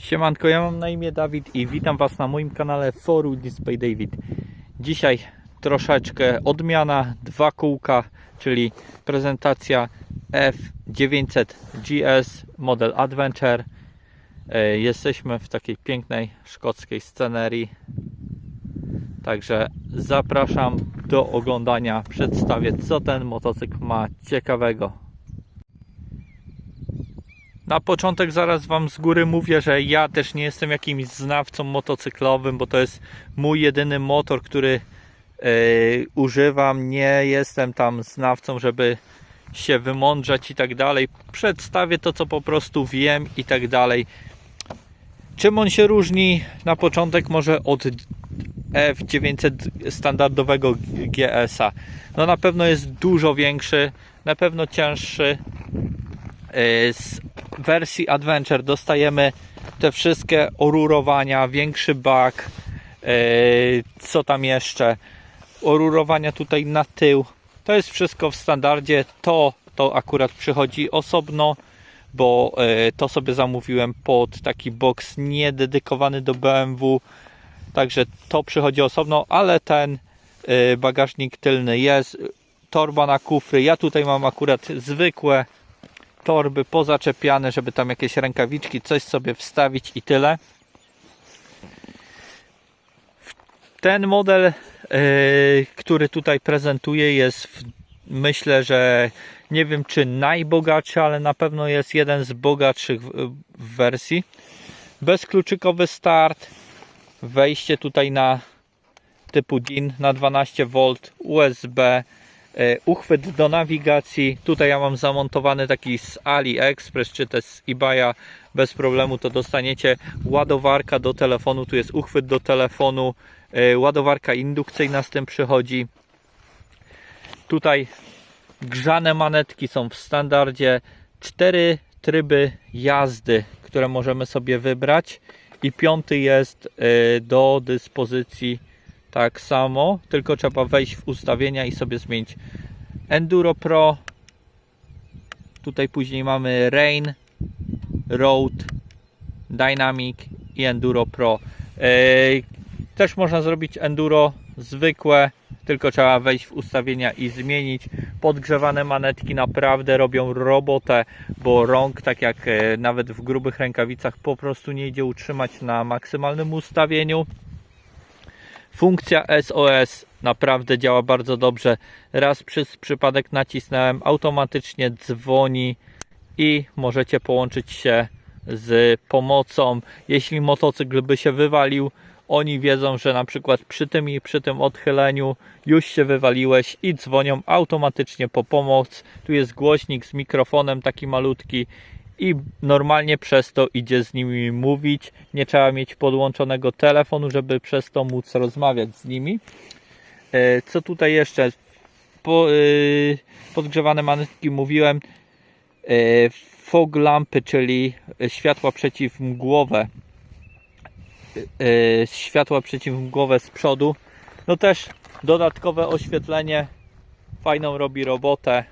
Siemanko, ja mam na imię Dawid i witam Was na moim kanale Foru Display David. Dzisiaj troszeczkę odmiana, dwa kółka, czyli prezentacja F900 GS model Adventure. E, Jesteśmy w takiej pięknej szkockiej scenerii. Także zapraszam do oglądania. Przedstawię co ten motocykl ma ciekawego. Na początek zaraz Wam z góry mówię, że ja też nie jestem jakimś znawcą motocyklowym, bo to jest mój jedyny motor, który e, używam. Nie jestem tam znawcą, żeby się wymądrzać i tak dalej. Przedstawię to, co po prostu wiem i tak dalej. Czym on się różni? Na początek może od F900 standardowego GS-a. No na pewno jest dużo większy, na pewno cięższy. Yy, Z wersji Adventure dostajemy te wszystkie orurowania, większy bak, yy, co tam jeszcze, orurowania tutaj na tył. To jest wszystko w standardzie. To, to akurat przychodzi osobno, bo yy, to sobie zamówiłem pod taki box niededykowany do BMW. Także to przychodzi osobno, ale ten yy, bagażnik tylny jest. Torba na kufry. Ja tutaj mam akurat zwykłe torby pozaczepiane, żeby tam jakieś rękawiczki, coś sobie wstawić i tyle. Ten model, yy, który tutaj prezentuję, jest w, myślę, że nie wiem czy najbogatszy, ale na pewno jest jeden z bogatszych w, wersji. Bezkluczykowy start, wejście tutaj na typu DIN na 12V, USB, e, uchwyt do nawigacji. Tutaj ja mam zamontowany taki z AliExpress czy też z eBaya. Bez problemu to dostaniecie. Ładowarka do telefonu, tu jest uchwyt do telefonu. e, Ładowarka indukcyjna z tym przychodzi. Tutaj grzane manetki są w standardzie. Cztery tryby jazdy, które możemy sobie wybrać. I piąty jest e, do dyspozycji tak samo, tylko trzeba wejść w ustawienia i sobie zmienić Enduro Pro. Tutaj później mamy Rain, Road, Dynamic i Enduro Pro. Eee, Też można zrobić Enduro zwykłe, tylko trzeba wejść w ustawienia i zmienić. Podgrzewane manetki naprawdę robią robotę, bo rąk, tak jak e, nawet w grubych rękawicach, po prostu nie idzie utrzymać na maksymalnym ustawieniu. Funkcja SOS naprawdę działa bardzo dobrze. Raz przez przypadek nacisnąłem, automatycznie dzwoni i możecie połączyć się z pomocą. Jeśli motocykl by się wywalił, oni wiedzą, że na przykład przy tym i przy tym odchyleniu już się wywaliłeś i dzwonią automatycznie po pomoc. Tu jest głośnik z mikrofonem taki malutki i normalnie przez to idzie z nimi mówić. Nie trzeba mieć podłączonego telefonu, żeby przez to móc rozmawiać z nimi. E, Co tutaj jeszcze? Po, yy, podgrzewane manetki mówiłem. E, fog lampy, czyli światła przeciwmgłowe. E, światła przeciwmgłowe z przodu. No też dodatkowe oświetlenie. Fajną robi robotę.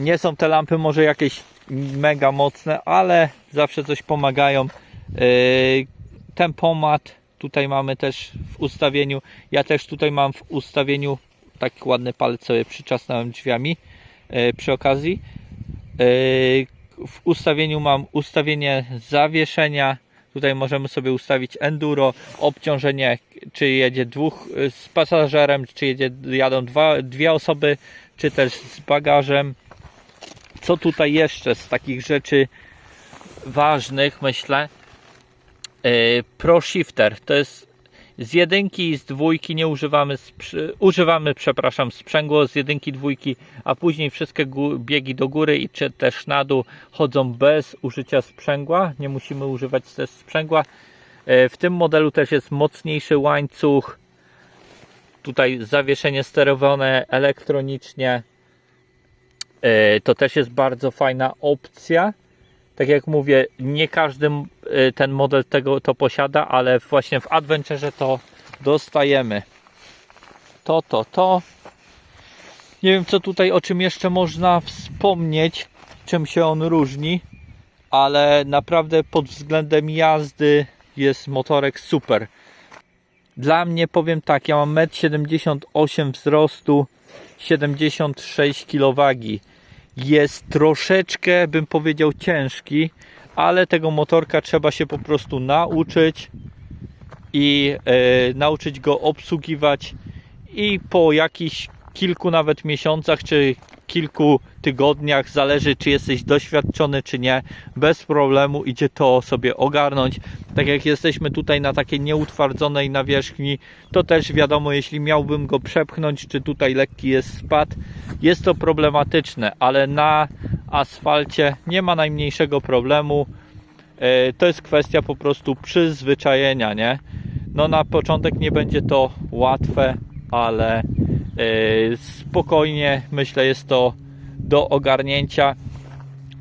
Nie są te lampy może jakieś mega mocne, ale zawsze coś pomagają. Yy, Tempomat tutaj mamy też w ustawieniu. Ja też tutaj mam w ustawieniu taki ładny palec sobie przyczasnąłem drzwiami yy, przy okazji. Yy, W ustawieniu mam ustawienie zawieszenia. Tutaj możemy sobie ustawić enduro, obciążenie, czy jedzie dwóch z pasażerem, czy jedzie, jadą dwa, dwie osoby, czy też z bagażem co tutaj jeszcze z takich rzeczy ważnych, myślę. Yy, Pro Shifter to jest z jedynki i z dwójki nie używamy, używamy, przepraszam, sprzęgło z jedynki, dwójki, a później wszystkie biegi do góry i czy też na dół chodzą bez użycia sprzęgła. Nie musimy używać też sprzęgła. Yy, W tym modelu też jest mocniejszy łańcuch. Tutaj zawieszenie sterowane elektronicznie. E, To też jest bardzo fajna opcja. Tak jak mówię, nie każdy e, ten model tego to posiada, ale właśnie w Adventure to dostajemy. To, to, to. Nie wiem, co tutaj, o czym jeszcze można wspomnieć, czym się on różni. ale naprawdę pod względem jazdy jest motorek super. Dla mnie powiem tak, ja mam 1,78 m wzrostu, 76 kg. Jest troszeczkę, bym powiedział, ciężki, ale tego motorka trzeba się po prostu nauczyć i e, nauczyć go obsługiwać i po jakichś kilku nawet miesiącach czy kilku tygodniach, zależy czy jesteś doświadczony czy nie, bez problemu idzie to sobie ogarnąć. Tak jak jesteśmy tutaj na takiej nieutwardzonej nawierzchni, to też wiadomo, jeśli miałbym go przepchnąć, czy tutaj lekki jest spad, jest to problematyczne, ale na asfalcie nie ma najmniejszego problemu. E, To jest kwestia po prostu przyzwyczajenia, nie? No na początek nie będzie to łatwe, ale e, spokojnie myślę jest to do ogarnięcia.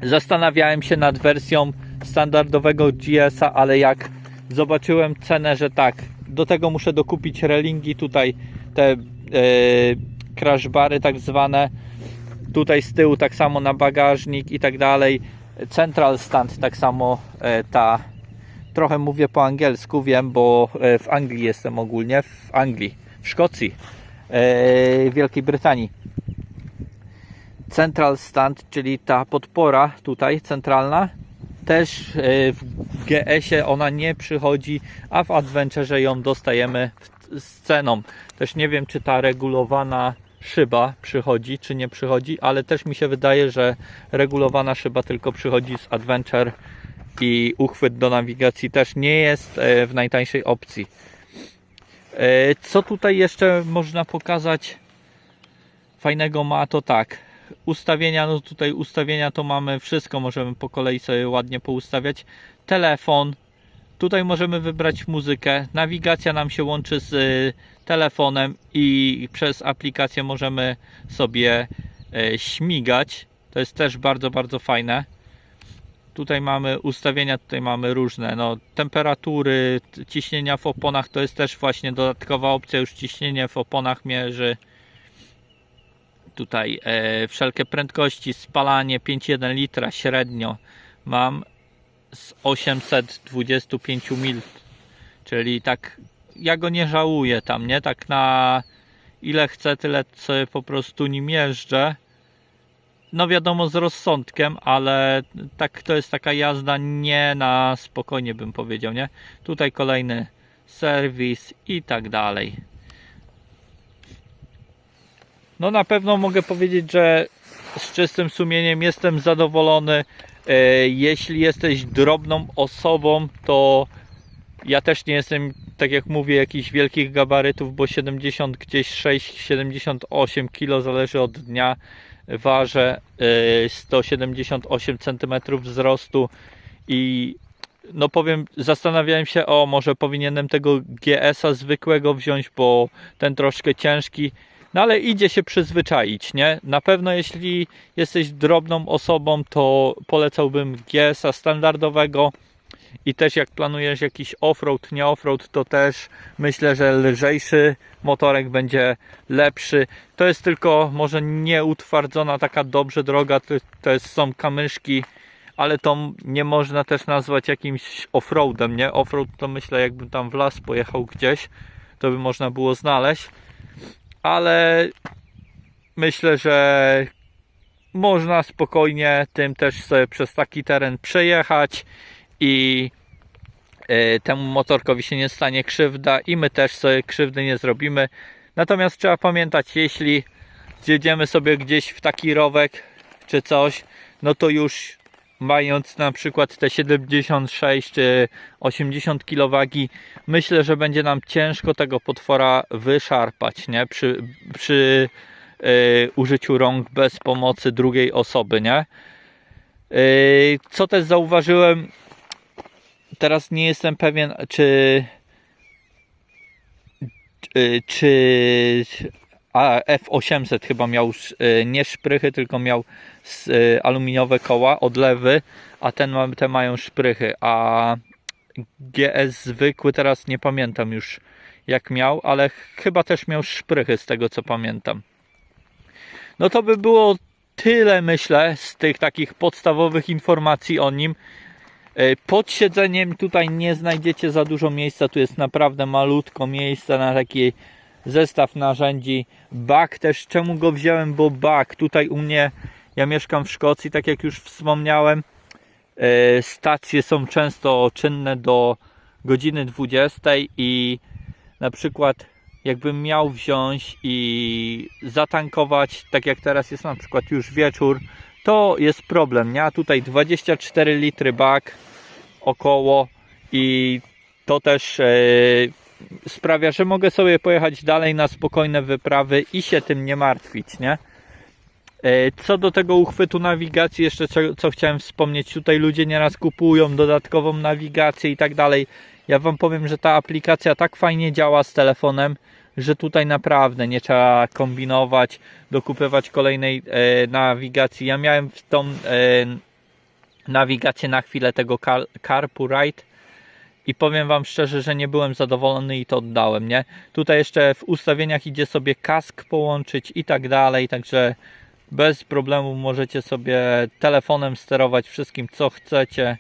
Zastanawiałem się nad wersją standardowego GS-a, ale jak zobaczyłem cenę, że tak, do tego muszę dokupić relingi, tutaj te crash bary tak zwane, tutaj z tyłu tak samo na bagażnik i tak dalej. Central stand tak samo e, ta trochę mówię po angielsku, wiem, bo e, w Anglii jestem ogólnie, w Anglii, w Szkocji, e, Wielkiej Brytanii. Central stand, czyli ta podpora tutaj centralna, też e, w GS-ie ona nie przychodzi, a w Adventure ją dostajemy z ceną. Też nie wiem, czy ta regulowana szyba przychodzi, czy nie przychodzi, ale też mi się wydaje, że regulowana szyba tylko przychodzi z Adventure i uchwyt do nawigacji też nie jest e, w najtańszej opcji. E, Co tutaj jeszcze można pokazać fajnego ma to tak. Ustawienia, no tutaj ustawienia to mamy wszystko, możemy po kolei sobie ładnie poustawiać. Telefon, tutaj możemy wybrać muzykę. Nawigacja nam się łączy z y, telefonem i przez aplikację możemy sobie e, śmigać. To jest też bardzo, bardzo fajne. Tutaj mamy ustawienia, tutaj mamy różne, no, temperatury, ciśnienia w oponach, to jest też właśnie dodatkowa opcja, już ciśnienie w oponach mierzy. Tutaj e, wszelkie prędkości, spalanie 5,1 litra średnio mam z 825 mil, czyli tak ja go nie żałuję tam, nie? Tak na ile chcę, tyle sobie po prostu nim jeżdżę no wiadomo z rozsądkiem, ale tak to jest taka jazda nie na spokojnie bym powiedział, nie? Tutaj kolejny serwis i tak dalej. No na pewno mogę powiedzieć, że z czystym sumieniem jestem zadowolony. E, Jeśli jesteś drobną osobą, to ja też nie jestem, tak jak mówię, jakichś wielkich gabarytów, bo 70 gdzieś 6-78 kg zależy od dnia ważę y, 178 cm wzrostu i no powiem, zastanawiałem się, o może powinienem tego GS-a zwykłego wziąć, bo ten troszkę ciężki, no ale idzie się przyzwyczaić, nie? Na pewno jeśli jesteś drobną osobą, to polecałbym GS-a standardowego i też jak planujesz jakiś offroad, nie offroad, to też myślę, że lżejszy motorek będzie lepszy. To jest tylko może nieutwardzona taka dobrze droga, to, to jest, są kamyszki, ale to nie można też nazwać jakimś offroadem, nie? Offroad to myślę jakbym tam w las pojechał gdzieś, to by można było znaleźć, ale myślę, że można spokojnie tym też sobie przez taki teren przejechać i e, temu motorkowi się nie stanie krzywda i my też sobie krzywdy nie zrobimy. Natomiast trzeba pamiętać, jeśli zjedziemy sobie gdzieś w taki rowek czy coś, no to już mając na przykład te 76 czy 80 kg myślę, że będzie nam ciężko tego potwora wyszarpać, nie? Przy, przy e, użyciu rąk bez pomocy drugiej osoby, nie? E, Co też zauważyłem, teraz nie jestem pewien, czy czy- czy a F800 chyba miał e, nie szprychy, tylko miał e, aluminiowe koła, odlewy, a ten te mają szprychy, a GS zwykły teraz nie pamiętam już jak miał, ale chyba też miał szprychy z tego co pamiętam. No to by było tyle myślę z tych takich podstawowych informacji o nim. E, Pod siedzeniem tutaj nie znajdziecie za dużo miejsca, tu jest naprawdę malutko miejsca na taki zestaw narzędzi. Bak też, czemu go wziąłem, bo bak tutaj u mnie, ja mieszkam w Szkocji, tak jak już wspomniałem, e, stacje są często czynne do godziny 20 i na przykład jakbym miał wziąć i zatankować, tak jak teraz jest na przykład już wieczór, to jest problem, nie? Tutaj 24 litry bak około i to też e, sprawia, że mogę sobie pojechać dalej na spokojne wyprawy i się tym nie martwić, nie? E, Co do tego uchwytu nawigacji, jeszcze co, co chciałem wspomnieć, tutaj ludzie nieraz kupują dodatkową nawigację i tak dalej. Ja Wam powiem, że ta aplikacja tak fajnie działa z telefonem, że tutaj naprawdę nie trzeba kombinować, dokupywać kolejnej e, nawigacji. Ja miałem w tą e, nawigację na chwilę tego Car- Carpurite i powiem Wam szczerze, że nie byłem zadowolony i to oddałem, nie? Tutaj jeszcze w ustawieniach idzie sobie kask połączyć i tak dalej, także bez problemu możecie sobie telefonem sterować wszystkim co chcecie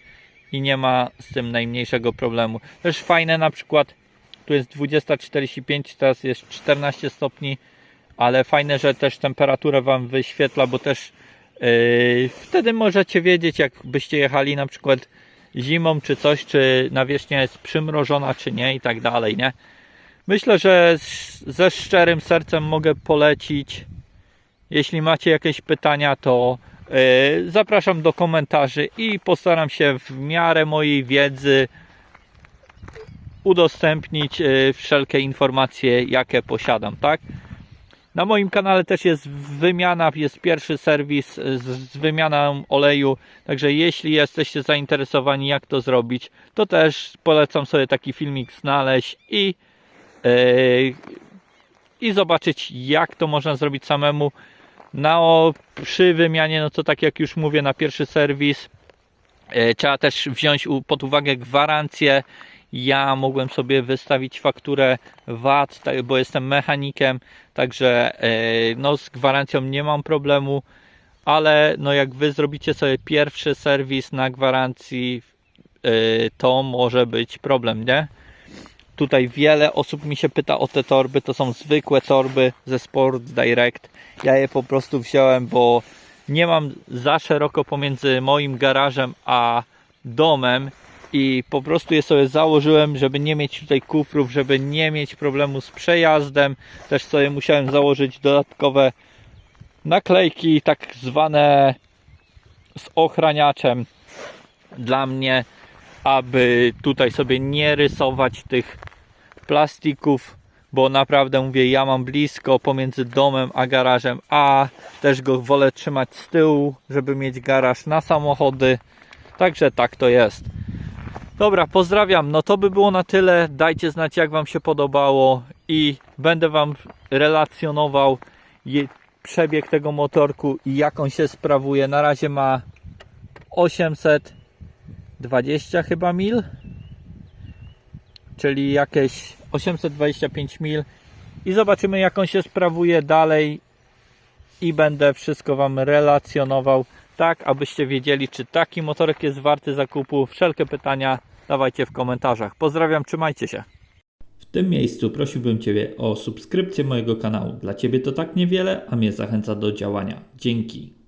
i nie ma z tym najmniejszego problemu. Też fajne na przykład tu jest 20.45, teraz jest 14 stopni, ale fajne, że też temperaturę Wam wyświetla, bo też yy, wtedy możecie wiedzieć, jak byście jechali na przykład zimą czy coś, czy nawierzchnia jest przymrożona, czy nie i tak dalej, nie? Myślę, że ze szczerym sercem mogę polecić. Jeśli macie jakieś pytania, to yy, zapraszam do komentarzy i postaram się w miarę mojej wiedzy udostępnić e, wszelkie informacje, jakie posiadam, tak? Na moim kanale też jest wymiana, jest pierwszy serwis z, z wymianą oleju, także jeśli jesteście zainteresowani jak to zrobić, to też polecam sobie taki filmik znaleźć i, e, i zobaczyć jak to można zrobić samemu. Na, o, przy wymianie, no to tak jak już mówię, na pierwszy serwis e, trzeba też wziąć pod uwagę gwarancję ja mogłem sobie wystawić fakturę VAT, bo jestem mechanikiem, także e, no, z gwarancją nie mam problemu, ale no, jak wy zrobicie sobie pierwszy serwis na gwarancji, e, to może być problem, nie? Tutaj wiele osób mi się pyta o te torby, to są zwykłe torby ze Sport Direct. Ja je po prostu wziąłem, bo nie mam za szeroko pomiędzy moim garażem a domem i po prostu je sobie założyłem, żeby nie mieć tutaj kufrów, żeby nie mieć problemu z przejazdem. Też sobie musiałem założyć dodatkowe naklejki, tak zwane z ochraniaczem dla mnie, aby tutaj sobie nie rysować tych plastików, bo naprawdę mówię, ja mam blisko pomiędzy domem a garażem, a też go wolę trzymać z tyłu, żeby mieć garaż na samochody. Także tak to jest. Dobra, pozdrawiam. No to by było na tyle. Dajcie znać, jak Wam się podobało i będę Wam relacjonował przebieg tego motorku i jak on się sprawuje. Na razie ma 820 chyba mil, czyli jakieś 825 mil i zobaczymy, jak on się sprawuje dalej i będę wszystko Wam relacjonował tak, abyście wiedzieli, czy taki motorek jest warty zakupu. Wszelkie pytania dawajcie w komentarzach. Pozdrawiam, trzymajcie się. W tym miejscu prosiłbym Ciebie o subskrypcję mojego kanału. Dla Ciebie to tak niewiele, a mnie zachęca do działania. Dzięki.